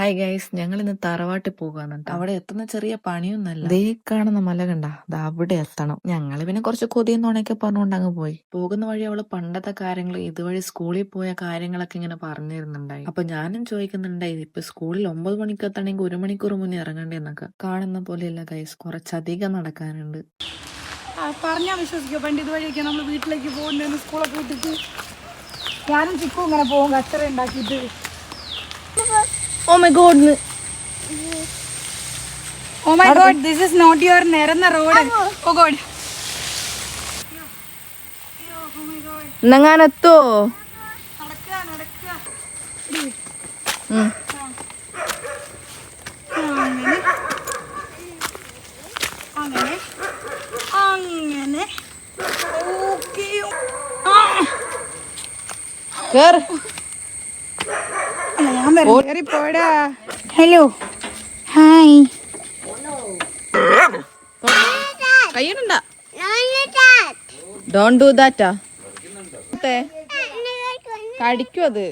Hi guys ഞങ്ങൾ ഇന്ന് തറവാട്ടിൽ പോകാണ് അവിടെ എത്തുന്ന ചെറിയ പണിയൊന്നല്ല ദേ കാണുന്ന മല കണ്ട. അത് അവിടെ എത്തണം. ഞങ്ങൾ പിന്നെ കുറച്ച് കൊതിയെന്നോണൊക്കെ പറഞ്ഞുകൊണ്ട് അങ്ങ് പോയി. പോകുന്ന വഴി അവൾ പണ്ടത്തെ കാര്യങ്ങൾ ഇതുവഴി സ്കൂളിൽ പോയ കാര്യങ്ങളൊക്കെ ഇങ്ങനെ പറഞ്ഞിരുന്നുണ്ടായി. അപ്പൊ ഞാനും ചോദിക്കുന്നുണ്ടായി ഇപ്പൊ സ്കൂളിൽ ഒമ്പത് മണിക്ക് എത്തണമെങ്കിൽ ഒരു മണിക്കൂർ മുന്നേ ഇറങ്ങണ്ടേ എന്നൊക്കെ കാണുന്ന പോലെയല്ല ഗൈസ് കുറച്ചധികം നടക്കാനുണ്ട്. പറഞ്ഞാൽ പറഞ്ഞാ വിശ്വസിക്കോ. പണ്ട് ഇതുവഴിയൊക്കെ നമ്മൾ വീട്ടിലേക്ക് പോകുന്ന സ്കൂളൊക്കെ വിട്ടിട്ട് ഞാനും ചിക്കും ഇങ്ങനെ പോകും കച്ചറ ഉണ്ടാക്കിയിട്ട്. ഓ my god oh my god this is not your നിരന്ന road oh god നടക്കുക അങ്ങനെ. അങ്ങനെ. ഓക്കെ കേറ്. ഞാൻ പോടാ ഹലോ. ഹായ്. കയ്യിടണ്ട ഡോൺ ഡു ദാറ്റാ കടിക്കും അത്.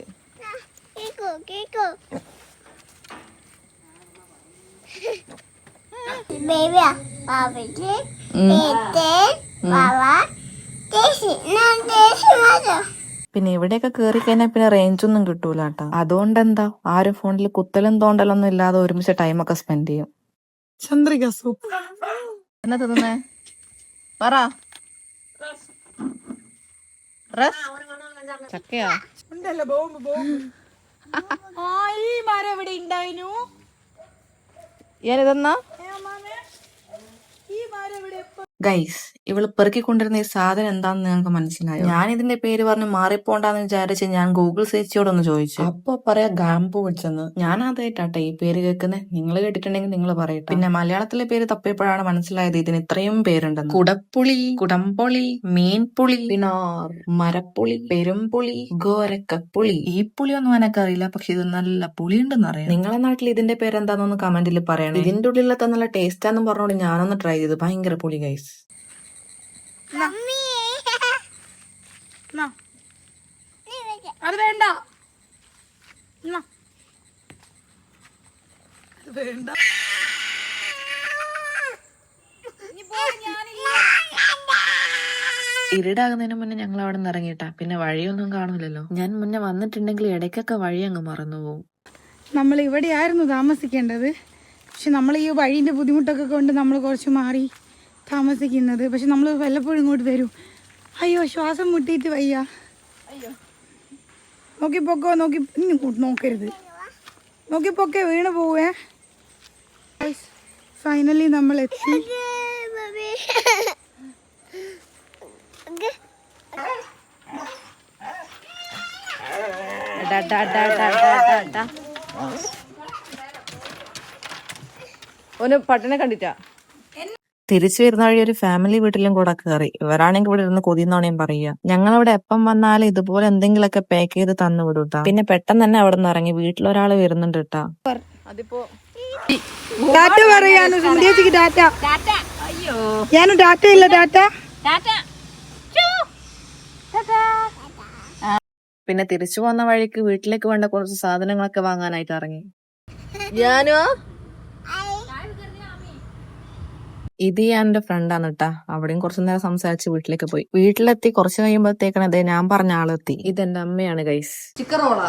Baby, പിന്നെ ഇവിടെയൊക്കെ കേറി കഴിഞ്ഞാൽ പിന്നെ റേഞ്ച് ഒന്നും കിട്ടൂല കേട്ടോ അതുകൊണ്ട് എന്താ ആരും ഫോണിൽ കുത്തലും തോണ്ടലൊന്നും ഇല്ലാതെ ഒരുമിച്ച് ടൈം ഒക്കെ സ്പെൻഡ് ചെയ്യും. ചന്ദ്രിക സൂപ്പ് എന്നാ തിന്നേ പറ? ചക്കയാ? ഉണ്ടല്ലോ ബോംബ് ബോംബ്. ഈ മരം ഇവിടെ ഉണ്ടായിനു ഞാനിതെന്നാ ഈ മരം ഇവിടെ ഗൈസ് ഇവൾ പെറുക്കിക്കൊണ്ടിരുന്ന ഈ സാധനം എന്താന്ന് നിങ്ങൾക്ക് മനസ്സിലായോ? ഞാൻ ഇതിന്റെ പേര് പറഞ്ഞ് മാറിപ്പോണ്ടാന്ന് വിചാരിച്ച് ഞാൻ ഗൂഗിൾ സെർച്ചിയോടൊന്ന് ചോദിച്ചു. അപ്പൊ പറയാ ഗാംബു വെച്ചെന്ന് ഞാൻ അതായിട്ടാട്ടെ ഈ പേര് കേൾക്കുന്നത് നിങ്ങൾ കേട്ടിട്ടുണ്ടെങ്കിൽ നിങ്ങൾ പറയട്ടെ. പിന്നെ മലയാളത്തിലെ പേര് തപ്പിയപ്പോഴാണ് മനസ്സിലായത് ഇതിന് ഇത്രയും പേരുണ്ടെന്ന്. കുടപ്പുളി കുടംപുളി മീൻപുളി പിണാർ മരപ്പുളി പെരുംപുളി ഗോരക്കപ്പുളി. ഈ പുളി ഒന്നും പുളിയൊന്നും എനക്കറിയില്ല പക്ഷെ ഇത് നല്ല പുളിയുണ്ടെന്ന് അറിയാം. നിങ്ങളെ നാട്ടിൽ ഇതിന്റെ പേര് എന്താണെന്ന് കമന്റിൽ പറയണം. ഇതിന്റെ ഉള്ളിലത്തെ നല്ല ടേസ്റ്റാന്ന് പറഞ്ഞോണ്ട് ഞാനൊന്ന് ട്രൈ ചെയ്തു. ഭയങ്കര പുളി ഗൈസ്. അത് വേണ്ട. വേണ്ട. ഇരുടാകുന്നതിന് മുന്നേ ഞങ്ങൾ അവിടെ നിന്ന് ഇറങ്ങിയിട്ടാ. പിന്നെ വഴിയൊന്നും കാണുന്നില്ലല്ലോ. ഞാൻ മുന്നേ വന്നിട്ടുണ്ടെങ്കിൽ ഇടയ്ക്കൊക്കെ വഴി അങ്ങ് മറന്നുപോകും. നമ്മൾ ഇവിടെയായിരുന്നു താമസിക്കേണ്ടത്. പക്ഷെ നമ്മൾ ഈ വഴീന്റെ ബുദ്ധിമുട്ടൊക്കെ കൊണ്ട് നമ്മൾ കുറച്ച് മാറി. താമസിക്കുന്നത്. പക്ഷെ നമ്മൾ വല്ലപ്പോഴും ഇങ്ങോട്ട് വരും. അയ്യോ ശ്വാസം മുട്ടിയിട്ട് വയ്യ. നോക്കി പൊക്കോ നോക്കി നോക്കരുത്. നോക്കി പൊക്കെ വീണ് പോവേ. ഫൈനലി നമ്മൾ എത്തി. ഒന്ന് പട്ടനെ കണ്ടിട്ടാ? തിരിച്ചു വരുന്ന വഴി ഒരു ഫാമിലി വീട്ടിലും കൂടെ കയറി ഇവരാണെങ്കിൽ ഇവിടെ ഇരുന്ന് കൊതിന്നോണയും പറയുക. ഞങ്ങൾ അവിടെ എപ്പം വന്നാലും ഇതുപോലെ എന്തെങ്കിലുമൊക്കെ പാക്ക് ചെയ്ത് തന്നു വിടൂട്ടാ പിന്നെ പെട്ടെന്ന് തന്നെ അവിടെ നിന്ന് ഇറങ്ങി വീട്ടിലൊരാൾ വരുന്നുണ്ട് കേട്ടാ അതിപ്പോ ഡാറ്റ പറയാനു സുന്ദരിച്ചിക്ക് ഡാറ്റ ഞാനും ഡാറ്റ ഇല്ല ഡാറ്റ പിന്നെ തിരിച്ചു പോന്ന വഴിക്ക് വീട്ടിലേക്ക് വേണ്ട കുറച്ച് സാധനങ്ങളൊക്കെ വാങ്ങാനായിട്ട് ഇറങ്ങി. ഞാനോ? ഇത് ഞാൻ എന്റെ ഫ്രണ്ടാണ് കേട്ടാ അവിടെയും കുറച്ചു നേരം സംസാരിച്ച് വീട്ടിലേക്ക് പോയി. വീട്ടിലെത്തി കുറച്ച് കഴിയുമ്പോഴത്തേക്കാണ് അതെ ഞാൻ പറഞ്ഞ ആളെത്തി. ഇതെന്റെ അമ്മയാണ് ഗൈസ് ചിക്കൻ റോളാ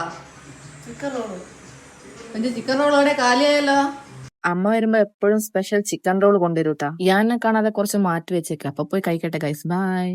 ചിക്കൻ റോൾ എന്റെ ചിക്കൻ റോൾ അവിടെ കാലിയായല്ലോ? അമ്മ വരുമ്പോ എപ്പോഴും സ്പെഷ്യൽ ചിക്കൻ റോൾ കൊണ്ടുവരൂട്ടാ. ഞാൻ കാണാതെ കുറച്ച് മാറ്റി വെച്ചേക്കാം. അപ്പൊ പോയി കഴിക്കട്ടെ ഗൈസ് ബൈ